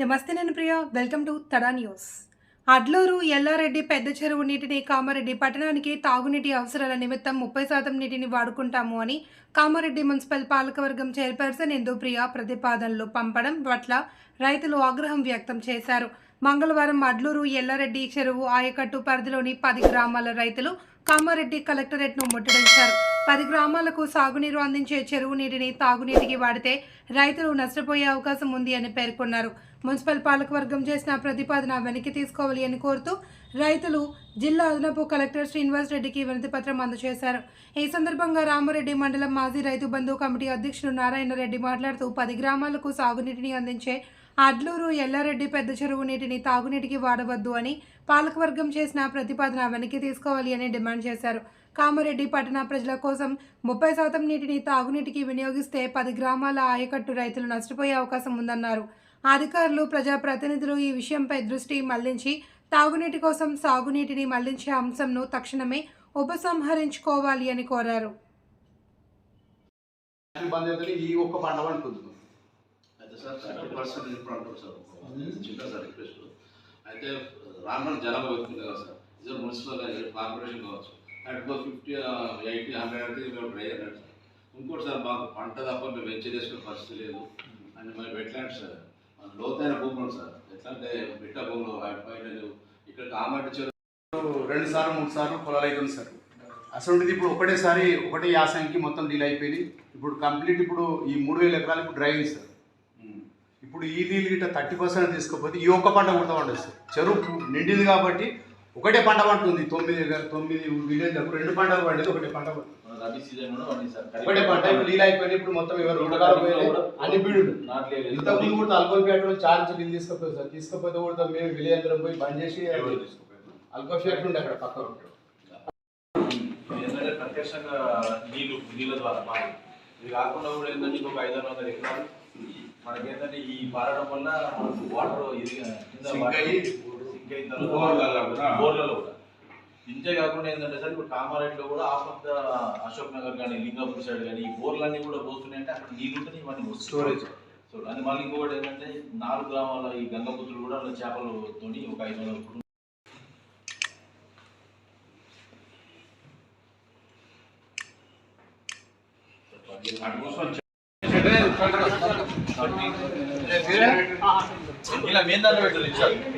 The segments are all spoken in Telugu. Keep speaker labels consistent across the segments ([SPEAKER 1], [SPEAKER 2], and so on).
[SPEAKER 1] నమస్తే నేను Priya. Welcome to Tada news. Adluru Yellareddy పెద్ద చెరువు నీటిని కామారెడ్డి పట్టణానికి తాగునీటి అవసరాల నిమిత్తం ముప్పై శాతం నీటిని వాడుకుంటాము అని కామారెడ్డి మున్సిపల్ పాలకవర్గం చైర్పర్సన్ ఇందుప్రియ ప్రతిపాదనలు పంపడం పట్ల రైతులు ఆగ్రహం వ్యక్తం చేశారు. మంగళవారం అడ్లూరు ఎల్లారెడ్డి చెరువు ఆయకట్టు పరిధిలోని పది గ్రామాల రైతులు కామారెడ్డి కలెక్టరేట్ను ముట్టడించారు. పది గ్రామాలకు సాగునీరు అందించే చెరువు నీటిని తాగునీటికి వాడితే రైతులు నష్టపోయే అవకాశం ఉంది అని పేర్కొన్నారు. మున్సిపల్ పాలకవర్గం చేసిన ప్రతిపాదన వెనక్కి తీసుకోవాలి అని కోరుతూ రైతులు జిల్లా అదనపు కలెక్టర్ శ్రీనివాస్ రెడ్డికి వినతి పత్రం అందజేశారు. ఈ సందర్భంగా రామారెడ్డి మండలం మాజీ రైతు బంధు కమిటీ అధ్యక్షుడు నారాయణ రెడ్డి మాట్లాడుతూ పది గ్రామాలకు సాగునీటిని అందించే అడ్లూరు ఎల్లారెడ్డి పెద్ద చెరువు నీటిని తాగునీటికి వాడవద్దు అని పాలకవర్గం చేసిన ప్రతిపాదన వెనక్కి తీసుకోవాలి అని డిమాండ్ చేశారు. కామారెడ్డి పట్టణ ప్రజల కోసం ముప్పై శాతం నీటిని తాగునీటికి వినియోగిస్తే పది గ్రామాల ఆయకట్టు రైతులు నష్టపోయే అవకాశం ఉందన్నారు. అధికారులు ప్రజాప్రతినిధులు ఈ విషయంపై దృష్టి మళ్ళించి తాగునీటి కోసం సాగునీటిని మళ్ళించే అంశంను తక్షణమే ఉపసంహరించుకోవాలి అని కోరారు.
[SPEAKER 2] ఈ ఒక్క పంట పండుతుంది.
[SPEAKER 3] అయితే సార్ థర్టీ పర్సెంట్ ఇప్పుడు అంటారు సార్. చిన్న సార్ రిక్వెస్ట్. అయితే రాను జనాభా పెరుగుతుంది కదా సార్. ఇది మున్సిపల్ కార్పొరేషన్ కావచ్చు. అట్లా ఫిఫ్టీ ఎయిటీ హండ్రెడ్ అయితే మేము ట్రై చేయాలి సార్. ఇంకోటి సార్ మాకు పంట తప్ప మేము వెంచర్ చేసుకునే పరిస్థితి లేదు. అండ్ మరి వెట్లాండ్ సార్. లోతైన భూములు సార్. ఎట్లా అంటే బిట్ట భూములు బయట లేవు ఇక్కడ కామాటి చెరువు
[SPEAKER 2] రెండు సార్లు మూడు సార్లు పొలాలు అవుతుంది సార్. అసలు ఇప్పుడు ఒకటేసారి ఒకటే యాసంకి మొత్తం డీల్ అయిపోయింది ఇప్పుడు కంప్లీట్ ఇప్పుడు ఈ మూడు వేల ఎకరాలు ఇప్పుడు డ్రై అయింది సార్ ఇప్పుడు ఈ నీళ్ళు గిట్ట థర్టీ పర్సెంట్ తీసుకోకపోతే ఈ ఒక్క పంట కూడా పండదు సార్. చెరువు నిండింది కాబట్టి ఒకటే పంట పండుతుంది. తొమ్మిది తొమ్మిది విలేజ్లకు రెండు పంటలు పండేది ఒకటే పంట పండుతుంది.
[SPEAKER 4] రబీ సీజన్ కూడా పండింది సార్.
[SPEAKER 2] ఒకటే పంట ఇప్పుడు నీళ్ళు అయిపోయింది ఇప్పుడు మొత్తం ఎవరు అన్ని బీడులు
[SPEAKER 4] నాట్లేదు
[SPEAKER 2] ఇంత ముందు కూడా చార్జ్ తీసుకపోయి సార్. తీసుకపోతే కూడా మేము విలేజ్ అందరం పోయి బంద్ చేసి అల్కోపేట ఉండే అక్కడ పక్కన
[SPEAKER 4] ఏంటంటే ప్రత్యక్షంగా నీళ్ళు నీళ్ళ ద్వారా మారి ఇది కాకుండా కూడా ఏంటంటే ఇంకొక ఐదు వందల ఎకరాలు. మనకేంటంటే ఈ పారడం వల్ల వాటర్ ఇది కింద అయిన తర్వాత
[SPEAKER 3] బోర్లలో కూడా.
[SPEAKER 4] ఇంతే కాకుండా ఏంటంటే సార్ ఇప్పుడు కామారెడ్డిలో కూడా ఆపత్త అశోక్ నగర్ కానీ లింగాపూర్ సైడ్ కానీ ఈ బోర్లన్నీ కూడా పోతున్నాయి అంటే అక్కడ నీళ్ళు ఉంటే ఇవన్నీ
[SPEAKER 2] Storage.
[SPEAKER 4] సో అది మళ్ళీ ఇంకొకటి ఏంటంటే నాలుగు గ్రామాల ఈ గంగపుత్రులు కూడా అందులో చేపలతోని ఒక ఐదు వందల ఇలా మెయిన్ దాంట్లో పెట్టాలి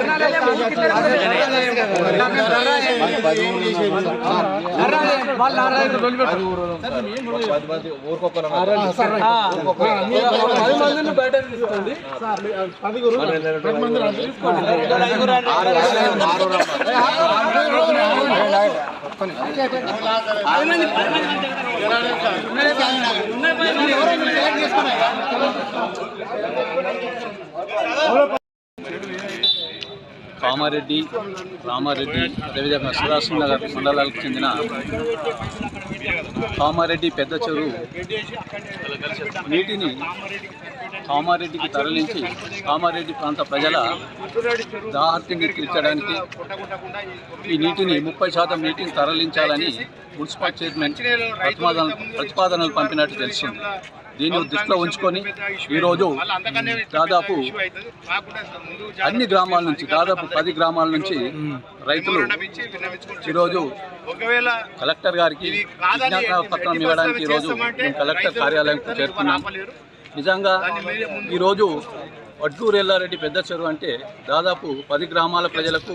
[SPEAKER 4] ఇచ్చారు ఇక్కడ మెయిన్ దాంట్లో
[SPEAKER 5] కామారెడ్డి రామారెడ్డి అదేవిధంగా సురాసు నగర్ మండలాలకు చెందిన కామారెడ్డి పెద్ద చెరువు నీటిని కామారెడ్డికి తరలించి కామారెడ్డి ప్రాంత ప్రజల దాహార్తిని తీర్చడానికి ఈ నీటిని ముప్పై శాతం నీటిని తరలించాలని మున్సిపల్ చైర్మన్ ప్రతిపాదన ప్రతిపాదనలు పంపినట్టు తెలిసింది. దీన్ని దృష్టిలో ఉంచుకొని ఈరోజు దాదాపు అన్ని గ్రామాల నుంచి దాదాపు పది గ్రామాల నుంచి రైతులు ఈరోజు కలెక్టర్ గారికి విజ్ఞాపన పత్రం ఇవ్వడానికి ఈరోజు మేము కలెక్టర్ కార్యాలయంకు చేరుకున్నాం. నిజంగా ఈరోజు వడ్లూరు ఎల్లారెడ్డి పెద్ద చెరువు అంటే దాదాపు పది గ్రామాల ప్రజలకు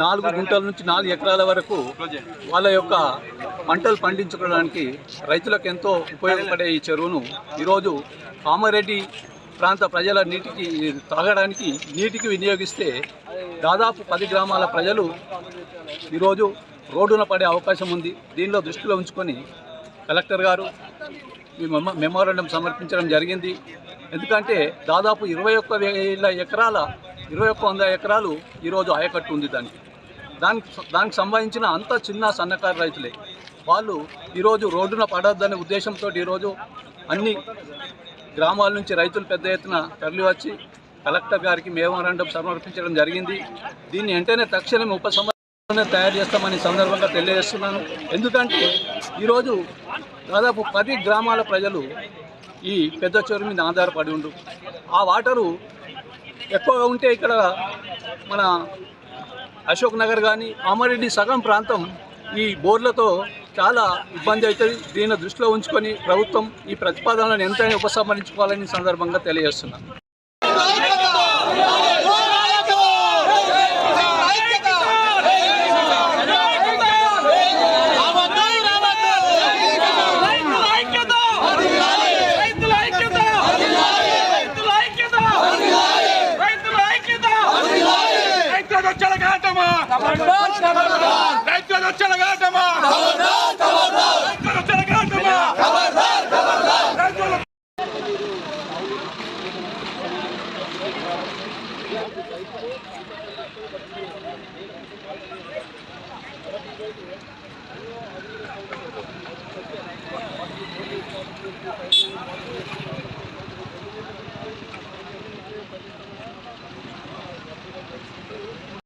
[SPEAKER 5] నాలుగు గుంటల నుంచి నాలుగు ఎకరాల వరకు వాళ్ళ యొక్క పంటలు పండించుకోవడానికి రైతులకు ఎంతో ఉపయోగపడే ఈ చెరువును ఈరోజు కామారెడ్డి ప్రాంత ప్రజల నీటికి తాగడానికి నీటికి వినియోగిస్తే దాదాపు పది గ్రామాల ప్రజలు ఈరోజు రోడ్డున పడే అవకాశం ఉంది. దీనిలో దృష్టిలో ఉంచుకొని కలెక్టర్ గారు ఈ మెమోరాండం సమర్పించడం జరిగింది. ఎందుకంటే దాదాపు ఇరవై ఒక్క వేల ఎకరాల ఇరవై ఒక్క వంద ఎకరాలు ఈరోజు ఆయకట్టు ఉంది దానికి. దానికి దానికి సంబంధించిన అంత చిన్న సన్నకారు రైతులే. వాళ్ళు ఈరోజు రోడ్డున పడొద్దనే ఉద్దేశంతో ఈరోజు అన్ని గ్రామాల నుంచి రైతులు పెద్ద ఎత్తున తరలి వచ్చి కలెక్టర్ గారికి మెమోరాండం సమర్పించడం జరిగింది. దీన్ని వెంటనే తక్షణమే ఉపసంహరణ తయారు చేస్తామని సందర్భంగా తెలియజేస్తున్నాను. ఎందుకంటే ఈరోజు దాదాపు పది గ్రామాల ప్రజలు ఈ పెద్ద చెరువు మీద ఆధారపడి ఉండు. ఆ వాటరు ఎక్కువగా ఉంటే ఇక్కడ మన అశోక్ నగర్ కానీ అమరెడ్డి సగం ప్రాంతం ఈ బోర్లతో చాలా ఇబ్బంది అవుతుంది. దీన్ని దృష్టిలో ఉంచుకొని ప్రభుత్వం ఈ ప్రతిపాదనలను ఎంతైనా ఉపసంహరించుకోవాలని సందర్భంగా తెలియజేస్తున్నాను. నచ్చలగాటమా